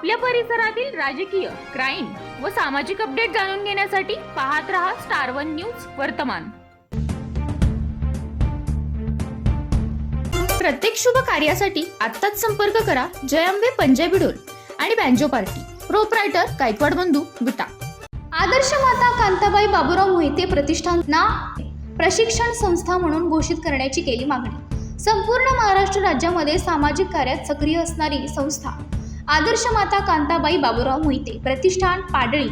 आपल्या परिसरातील राजकीय क्राईम व सामाजिक अपडेट जाणून घेण्यासाठी पाहत रहा स्टार वन न्यूज वर्तमान. प्रत्येक शुभ कार्यासाठी आत्ताच संपर्क करा जयंबे पंजाबी डोल आणि बँजो पार्टी. प्रोपरायटर गायकवाड बंधू विटा आदर्श माता कांताबाई बाबूराव मोहिते प्रतिष्ठान ना प्रशिक्षण संस्था म्हणून घोषित करण्याची केली मागणी. संपूर्ण महाराष्ट्र राज्यामध्ये सामाजिक कार्यात सक्रिय असणारी संस्था. आदर्श माता कांताबाई बाबूराव मोहिते प्रतिष्ठान पाडळी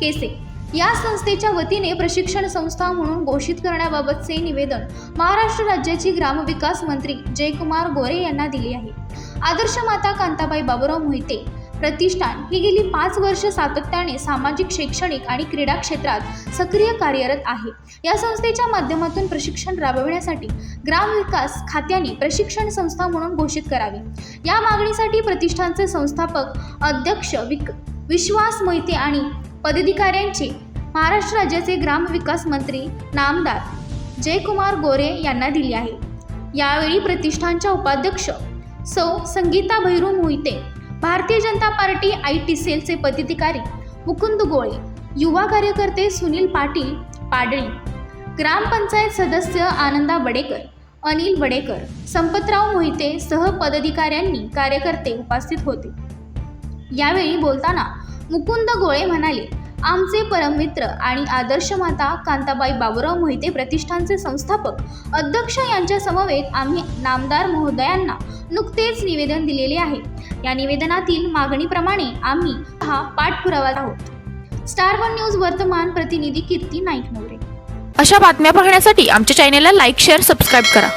केसे. या संस्थेच्या वतीने प्रशिक्षण संस्था म्हणून घोषित करण्याबाबतचे निवेदन महाराष्ट्र राज्याची ग्रामविकास मंत्री जयकुमार गोरे यांना दिले आहे. आदर्श माता कांताबाई बाबूराव मोहिते प्रतिष्ठान. ही गेली पाच वर्ष सातत्याने सामाजिक शैक्षणिक आणि क्रीडा क्षेत्रात सक्रिय कार्यरत आहे. या संस्थेच्या माध्यमातून प्रशिक्षण राबविण्यासाठी ग्रामविकास खात्याने प्रशिक्षण संस्था म्हणून घोषित करावी. या मागणीसाठी प्रतिष्ठानचे संस्थापक अध्यक्ष विक विश्वास मोहिते आणि पदाधिकाऱ्यांचे महाराष्ट्र राज्याचे ग्रामविकास मंत्री नामदार जयकुमार गोरे यांना दिली आहे. यावेळी प्रतिष्ठानच्या उपाध्यक्ष सौ संगीता भैरू मोहिते भारतीय जनता पार्टी आय टी सेलचे पदाधिकारी मुकुंद गोळे युवा कार्यकर्ते सुनील पाटील पाडळी ग्रामपंचायत सदस्य आनंदा बडेकर अनिल बडेकर संपतराव मोहिते सह पदाधिकाऱ्यांनी कार्यकर्ते उपस्थित होते. यावेळी बोलताना मुकुंद गोळे म्हणाले आमचे परममित्र आणि आदर्श माता कांताबाई बाबूराव मोहिते प्रतिष्ठानचे संस्थापक अध्यक्ष यांच्या समवेत आम्ही नामदार महोदयांना नुकतेच निवेदन दिलेले आहे. या निवेदनातील मागणीप्रमाणे आम्ही हा पाठपुरावा आहोत. स्टार वन न्यूज वर्तमान प्रतिनिधी कीर्ती नाईक मोरे अशा बातम्या पाहण्यासाठी आमच्या चॅनेलला लाईक शेअर सबस्क्राईब करा.